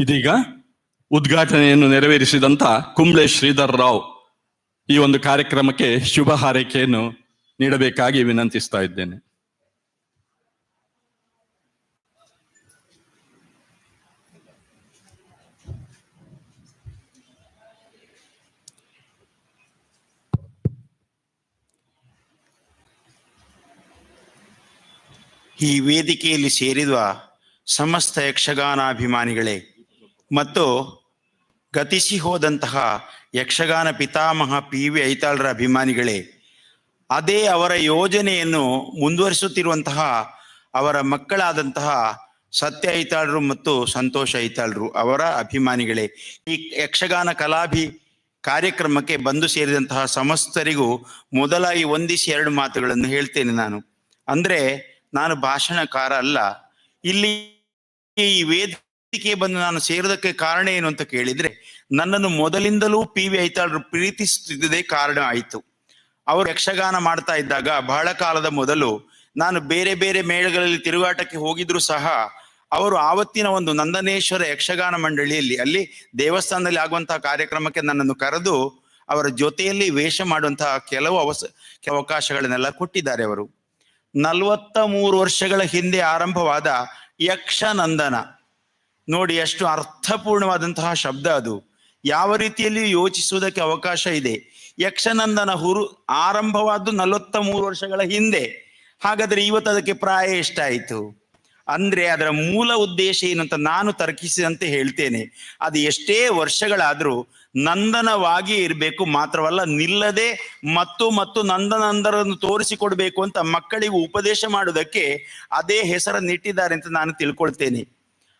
ಇದೀಗ ಉದ್ಘಾಟನೆಯನ್ನು ನೆರವೇರಿಸಿದಂತ ಕುಂಬ್ಳೆ ಶ್ರೀಧರ್ ರಾವ್ ಈ ಒಂದು ಕಾರ್ಯಕ್ರಮಕ್ಕೆ ಶುಭ ಹಾರೈಕೆಯನ್ನು ನೀಡಬೇಕಾಗಿ ವಿನಂತಿಸ್ತಾ ಇದ್ದೇನೆ. ಈ ವೇದಿಕೆಯಲ್ಲಿ ಸೇರಿರುವ ಸಮಸ್ತ ಯಕ್ಷಗಾನಾಭಿಮಾನಿಗಳೇ ಮತ್ತು ಗತಿಸಿ ಹೋದಂತಹ ಯಕ್ಷಗಾನ ಪಿತಾಮಹ ಪಿ ವಿ ಐತಾಳ್ರ ಅಭಿಮಾನಿಗಳೇ, ಅದೇ ಅವರ ಯೋಜನೆಯನ್ನು ಮುಂದುವರಿಸುತ್ತಿರುವಂತಹ ಅವರ ಮಕ್ಕಳಾದಂತಹ ಸತ್ಯ ಐತಾಳ್ರು ಮತ್ತು ಸಂತೋಷ ಐತಾಳ್ರು ಅವರ ಅಭಿಮಾನಿಗಳೇ, ಈ ಯಕ್ಷಗಾನ ಕಲಾಭಿ ಕಾರ್ಯಕ್ರಮಕ್ಕೆ ಬಂದು ಸೇರಿದಂತಹ ಸಮಸ್ತರಿಗೂ ಮೊದಲಾಗಿ ಒಂದಿಸಿ ಎರಡು ಮಾತುಗಳನ್ನು ಹೇಳ್ತೇನೆ ನಾನು. ಅಂದ್ರೆ, ನಾನು ಭಾಷಣಕಾರ ಅಲ್ಲ. ಇಲ್ಲಿ ಈ ವೇದಿಕೆ ಬಂದು ನಾನು ಸೇರೋದಕ್ಕೆ ಕಾರಣ ಏನು ಅಂತ ಕೇಳಿದ್ರೆ, ನನ್ನನ್ನು ಮೊದಲಿಂದಲೂ ಪಿ ವಿ ಐತಾಳ್ರು ಪ್ರೀತಿಸುತ್ತಿದ್ದೇ ಕಾರಣ ಆಯಿತು. ಅವರು ಯಕ್ಷಗಾನ ಮಾಡ್ತಾ ಇದ್ದಾಗ ಬಹಳ ಕಾಲದ ಮೊದಲು ನಾನು ಬೇರೆ ಬೇರೆ ಮೇಳಗಳಲ್ಲಿ ತಿರುಗಾಟಕ್ಕೆ ಹೋಗಿದ್ರು ಸಹ ಅವರು ಆವತ್ತಿನ ಒಂದು ನಂದನೇಶ್ವರ ಯಕ್ಷಗಾನ ಮಂಡಳಿಯಲ್ಲಿ, ಅಲ್ಲಿ ದೇವಸ್ಥಾನದಲ್ಲಿ ಆಗುವಂತಹ ಕಾರ್ಯಕ್ರಮಕ್ಕೆ ನನ್ನನ್ನು ಕರೆದು ಅವರ ಜೊತೆಯಲ್ಲಿ ವೇಷ ಮಾಡುವಂತಹ ಕೆಲವು ಅವಸ ಅವಕಾಶಗಳನ್ನೆಲ್ಲ ಕೊಟ್ಟಿದ್ದಾರೆ ಅವರು. ನಲವತ್ತ ಮೂರು ವರ್ಷಗಳ ಹಿಂದೆ ಆರಂಭವಾದ ಯಕ್ಷನಂದನ. ನೋಡಿ ಎಷ್ಟು ಅರ್ಥಪೂರ್ಣವಾದಂತಹ ಶಬ್ದ ಅದು. ಯಾವ ರೀತಿಯಲ್ಲಿ ಯೋಚಿಸುವುದಕ್ಕೆ ಅವಕಾಶ ಇದೆ. ಯಕ್ಷನಂದನ ಹುರು ಆರಂಭವಾದ್ದು ನಲವತ್ತ ಮೂರು ವರ್ಷಗಳ ಹಿಂದೆ. ಹಾಗಾದ್ರೆ ಇವತ್ತು ಅದಕ್ಕೆ ಪ್ರಾಯ ಎಷ್ಟಾಯಿತು? ಅಂದ್ರೆ ಅದರ ಮೂಲ ಉದ್ದೇಶ ಏನು ಅಂತ ನಾನು ತರ್ಕಿಸಿದಂತೆ ಹೇಳ್ತೇನೆ. ಅದು ಎಷ್ಟೇ ವರ್ಷಗಳಾದರೂ ನಂದನವಾಗಿ ಇರಬೇಕು, ಮಾತ್ರವಲ್ಲ ನಿಲ್ಲದೆ ಮತ್ತು ಮತ್ತು ನಂದನಂದರನ್ನು ತೋರಿಸಿಕೊಡ್ಬೇಕು ಅಂತ ಮಕ್ಕಳಿಗೆ ಉಪದೇಶ ಮಾಡುವುದಕ್ಕೆ ಅದೇ ಹೆಸರನ್ನಿಟ್ಟಿದ್ದಾರೆ ಅಂತ ನಾನು ತಿಳ್ಕೊಳ್ತೇನೆ.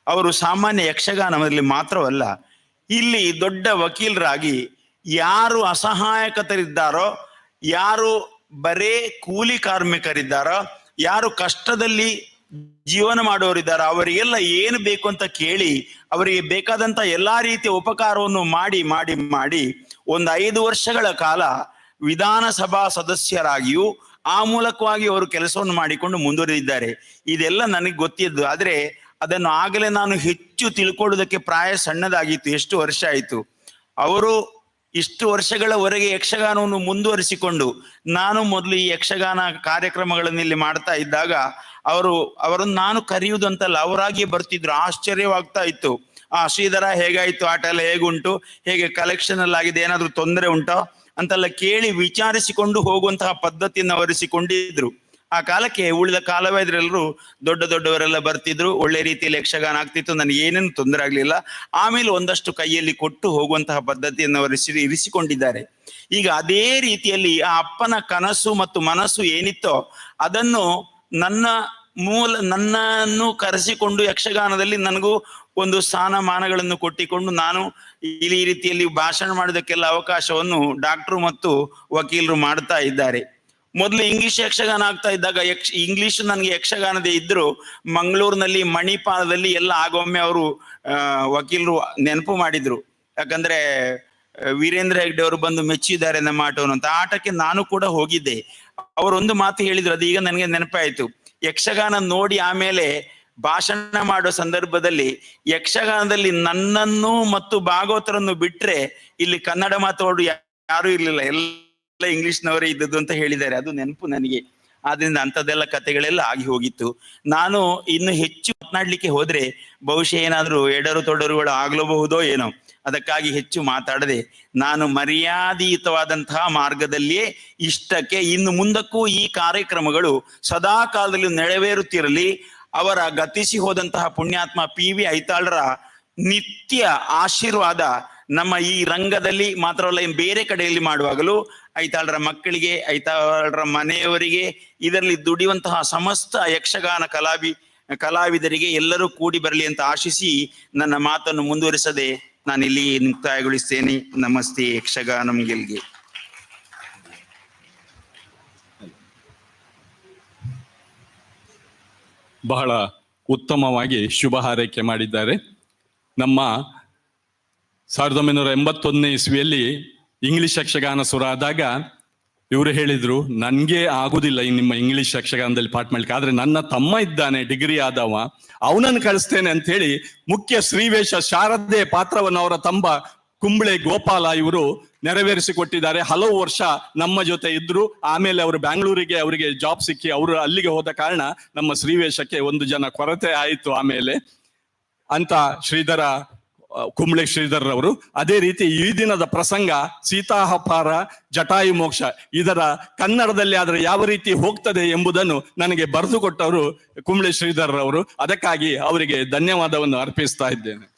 ಅವರು ಸಾಮಾನ್ಯ ಯಕ್ಷಗಾನದಲ್ಲಿ ಮಾತ್ರವಲ್ಲ, ಇಲ್ಲಿ ದೊಡ್ಡ ವಕೀಲರಾಗಿ ಯಾರು ಅಸಹಾಯಕತರಿದ್ದಾರೋ, ಯಾರು ಬರೇ ಕೂಲಿ ಕಾರ್ಮಿಕರಿದ್ದಾರೋ, ಯಾರು ಕಷ್ಟದಲ್ಲಿ ಜೀವನ ಮಾಡುವವರಿದ್ದಾರೋ, ಅವರಿಗೆಲ್ಲ ಏನು ಬೇಕು ಅಂತ ಕೇಳಿ, ಅವರಿಗೆ ಬೇಕಾದಂತ ಎಲ್ಲಾ ರೀತಿಯ ಉಪಕಾರವನ್ನು ಮಾಡಿ ಮಾಡಿ ಮಾಡಿ ಒಂದು ಐದು ವರ್ಷಗಳ ಕಾಲ ವಿಧಾನಸಭಾ ಸದಸ್ಯರಾಗಿಯೂ ಆ ಮೂಲಕವಾಗಿ ಅವರು ಕೆಲಸವನ್ನು ಮಾಡಿಕೊಂಡು ಮುಂದುವರಿದಿದ್ದಾರೆ. ಇದೆಲ್ಲ ನನಗೆ ಗೊತ್ತಿದ್ದು. ಆದ್ರೆ ಅದನ್ನು ಆಗಲೇ ನಾನು ಹೆಚ್ಚು ತಿಳ್ಕೊಳ್ಳೋದಕ್ಕೆ ಪ್ರಾಯ ಸಣ್ಣದಾಗಿತ್ತು, ಎಷ್ಟು ವರ್ಷ ಆಯಿತು. ಅವರು ಇಷ್ಟು ವರ್ಷಗಳವರೆಗೆ ಯಕ್ಷಗಾನವನ್ನು ಮುಂದುವರಿಸಿಕೊಂಡು, ನಾನು ಮೊದಲು ಈ ಯಕ್ಷಗಾನ ಕಾರ್ಯಕ್ರಮಗಳನ್ನು ಇಲ್ಲಿ ಮಾಡ್ತಾ ಇದ್ದಾಗ, ಅವರು, ಅವರನ್ನು ನಾನು ಕರೆಯುವುದಂತಲ್ಲ ಅವರಾಗಿ ಬರ್ತಿದ್ರು. ಆಶ್ಚರ್ಯವಾಗ್ತಾ ಇತ್ತು. ಆ, ಶ್ರೀಧರ, ಹೇಗಾಯಿತು? ಆಟ ಎಲ್ಲ ಹೇಗುಂಟು? ಹೇಗೆ ಕಲೆಕ್ಷನ್ ಆಗಿದೆ? ಏನಾದರೂ ತೊಂದರೆ ಉಂಟೋ? ಅಂತೆಲ್ಲ ಕೇಳಿ ವಿಚಾರಿಸಿಕೊಂಡು ಹೋಗುವಂತಹ ಪದ್ಧತಿಯನ್ನು ಅವರಿಸಿಕೊಂಡಿದ್ರು. ಆ ಕಾಲಕ್ಕೆ ಉಳಿದ ಕಾಲವೈದ್ಯರೆಲ್ಲರೂ ದೊಡ್ಡ ದೊಡ್ಡವರೆಲ್ಲ ಬರ್ತಿದ್ರು, ಒಳ್ಳೆ ರೀತಿಯಲ್ಲಿ ಯಕ್ಷಗಾನ ಆಗ್ತಿತ್ತು, ನನಗೆ ಏನೇನು ತೊಂದರೆ ಆಗಲಿಲ್ಲ. ಆಮೇಲೆ ಒಂದಷ್ಟು ಕೈಯಲ್ಲಿ ಕೊಟ್ಟು ಹೋಗುವಂತಹ ಪದ್ಧತಿಯನ್ನು ಅವರು ಇರಿಸಿಕೊಂಡಿದ್ದಾರೆ. ಈಗ ಅದೇ ರೀತಿಯಲ್ಲಿ ಆ ಅಪ್ಪನ ಕನಸು ಮತ್ತು ಮನಸ್ಸು ಏನಿತ್ತೋ ಅದನ್ನು ನನ್ನ ಮೂಲ, ನನ್ನನ್ನು ಕರೆಸಿಕೊಂಡು ಯಕ್ಷಗಾನದಲ್ಲಿ ನನಗೂ ಒಂದು ಸ್ಥಾನಮಾನಗಳನ್ನು ಕೊಟ್ಟಿಕೊಂಡು ನಾನು ಇಲ್ಲಿ ಈ ರೀತಿಯಲ್ಲಿ ಭಾಷಣ ಮಾಡೋದಕ್ಕೆಲ್ಲ ಅವಕಾಶವನ್ನು ಡಾಕ್ಟ್ರು ಮತ್ತು ವಕೀಲರು ಮಾಡ್ತಾ ಇದ್ದಾರೆ. ಮೊದಲು ಇಂಗ್ಲಿಷ್ ಯಕ್ಷಗಾನ ಆಗ್ತಾ ಇದ್ದಾಗ ಯಕ್ಷ ಇಂಗ್ಲಿಷ್ ನನಗೆ ಯಕ್ಷಗಾನದೇ ಇದ್ರು, ಮಂಗಳೂರಿನಲ್ಲಿ ಮಣಿಪಾಲದಲ್ಲಿ ಎಲ್ಲ ಆಗೊಮ್ಮೆ ಅವರು ವಕೀಲರು ನೆನಪು ಮಾಡಿದ್ರು. ಯಾಕಂದ್ರೆ ವೀರೇಂದ್ರ ಹೆಗ್ಡೆ ಅವರು ಬಂದು ಮೆಚ್ಚಿದ್ದಾರೆ ನಮ್ಮ ಆಟವನ್ನು ಅಂತ. ಆಟಕ್ಕೆ ನಾನು ಕೂಡ ಹೋಗಿದ್ದೆ. ಅವರೊಂದು ಮಾತು ಹೇಳಿದ್ರು, ಅದು ಈಗ ನನಗೆ ನೆನಪಾಯ್ತು. ಯಕ್ಷಗಾನ ನೋಡಿ ಆಮೇಲೆ ಭಾಷಣ ಮಾಡೋ ಸಂದರ್ಭದಲ್ಲಿ ಯಕ್ಷಗಾನದಲ್ಲಿ ನನ್ನನ್ನು ಮತ್ತು ಭಾಗವತರನ್ನು ಬಿಟ್ರೆ ಇಲ್ಲಿ ಕನ್ನಡ ಮಾತಾಡು ಯಾರು ಇರ್ಲಿಲ್ಲ. ಎಲ್ಲ ಇಂಗ್ಲಿಷ್ನವರೇ ಇದ್ದದ್ದು ಅಂತ ಹೇಳಿದ್ದಾರೆ. ಅದು ನೆನಪು ನನಗೆ. ಆದ್ರಿಂದ ಅಂಥದ್ದೆಲ್ಲ ಕಥೆಗಳೆಲ್ಲ ಆಗಿ ಹೋಗಿತ್ತು. ನಾನು ಇನ್ನು ಹೆಚ್ಚು ಮಾತನಾಡ್ಲಿಕ್ಕೆ ಹೋದ್ರೆ ಬಹುಶಃ ಏನಾದರೂ ಎಡರು ತೊಡರುಗಳು ಆಗ್ಲಬಹುದೋ ಏನೋ. ಅದಕ್ಕಾಗಿ ಹೆಚ್ಚು ಮಾತಾಡದೆ ನಾನು ಮರ್ಯಾದಿಯುತವಾದಂತಹ ಮಾರ್ಗದಲ್ಲಿಯೇ ಇಷ್ಟಕ್ಕೆ ಇನ್ನು ಮುಂದಕ್ಕೂ ಈ ಕಾರ್ಯಕ್ರಮಗಳು ಸದಾ ಕಾಲದಲ್ಲಿ ನೆರವೇರುತ್ತಿರಲಿ. ಅವರ ಗತಿಸಿ ಹೋದಂತಹ ಪುಣ್ಯಾತ್ಮ ಪಿ ವಿ ಐತಾಳರ ನಿತ್ಯ ಆಶೀರ್ವಾದ ನಮ್ಮ ಈ ರಂಗದಲ್ಲಿ ಮಾತ್ರವಲ್ಲ ಬೇರೆ ಕಡೆಯಲ್ಲಿ ಮಾಡುವಾಗಲೂ ಐತಾಳರ ಮಕ್ಕಳಿಗೆ, ಐತಾಳರ ಮನೆಯವರಿಗೆ, ಇದರಲ್ಲಿ ದುಡಿಯುವಂತಹ ಸಮಸ್ತ ಯಕ್ಷಗಾನ ಕಲಾವಿ, ಕಲಾವಿದರಿಗೆ ಎಲ್ಲರೂ ಕೂಡಿ ಬರಲಿ ಅಂತ ಆಶಿಸಿ ನನ್ನ ಮಾತನ್ನು ಮುಂದುವರಿಸದೆ ನಾನು ಇಲ್ಲಿ ಮುಕ್ತಾಯಗೊಳಿಸ್ತೇನೆ. ನಮಸ್ತೆ ಯಕ್ಷಗಾನಂ ಗೆಲ್ಗೆ. ಬಹಳ ಉತ್ತಮವಾಗಿ ಶುಭ ಹಾರೈಕೆ ಮಾಡಿದ್ದಾರೆ. ನಮ್ಮ ಸಾವಿರದ ಒಂಬೈನೂರ ಎಂಬತ್ತೊಂದನೇ ಇಸ್ವಿಯಲ್ಲಿ ಇಂಗ್ಲಿಷ್ ಯಕ್ಷಗಾನ ಸುರ ಆದಾಗ ಇವರು ಹೇಳಿದ್ರು, ನನ್ಗೆ ಆಗುದಿಲ್ಲ ನಿಮ್ಮ ಇಂಗ್ಲಿಷ್ ಯಕ್ಷಗಾನದಲ್ಲಿ ಪಾಠ ಮಾಡ್ಲಿಕ್ಕೆ. ಆದ್ರೆ ನನ್ನ ತಮ್ಮ ಇದ್ದಾನೆ, ಡಿಗ್ರಿ ಆದವ. ಅವನನ್ನು ಕಳಿಸ್ತೇನೆ ಅಂತ ಹೇಳಿ ಮುಖ್ಯ ಶ್ರೀವೇಶ ಶಾರದೆ ಪಾತ್ರವನ್ನು ಅವರ ತಂಬ ಕುಂಬಳೆ ಗೋಪಾಲ ಇವರು ನೆರವೇರಿಸಿಕೊಟ್ಟಿದ್ದಾರೆ. ಹಲವು ವರ್ಷ ನಮ್ಮ ಜೊತೆ ಇದ್ರು. ಆಮೇಲೆ ಅವರು ಬ್ಯಾಂಗ್ಳೂರಿಗೆ ಅವರಿಗೆ ಜಾಬ್ ಸಿಕ್ಕಿ ಅವರು ಅಲ್ಲಿಗೆ ಹೋದ ಕಾರಣ ನಮ್ಮ ಶ್ರೀವೇಶಕ್ಕೆ ಒಂದು ಜನ ಕೊರತೆ ಆಯಿತು ಆಮೇಲೆ. ಅಂತ ಶ್ರೀಧರ ಕುಂಬ್ಳೆ ಶ್ರೀಧರ್ ಅವರು ಅದೇ ರೀತಿ ಈ ದಿನದ ಪ್ರಸಂಗ ಸೀತಾಹಪಾರ ಜಟಾಯು ಮೋಕ್ಷ. ಇದರ ಕನ್ನಡದಲ್ಲಿ ಆದರೆ ಯಾವ ರೀತಿ ಹೋಗ್ತದೆ ಎಂಬುದನ್ನು ನನಗೆ ಬರೆದು ಕೊಟ್ಟವರು ಕುಂಬ್ಳೆ ಶ್ರೀಧರ್ ಅವರು ಅದಕ್ಕಾಗಿ ಅವರಿಗೆ ಧನ್ಯವಾದವನ್ನು ಅರ್ಪಿಸ್ತಾ ಇದ್ದೇನೆ.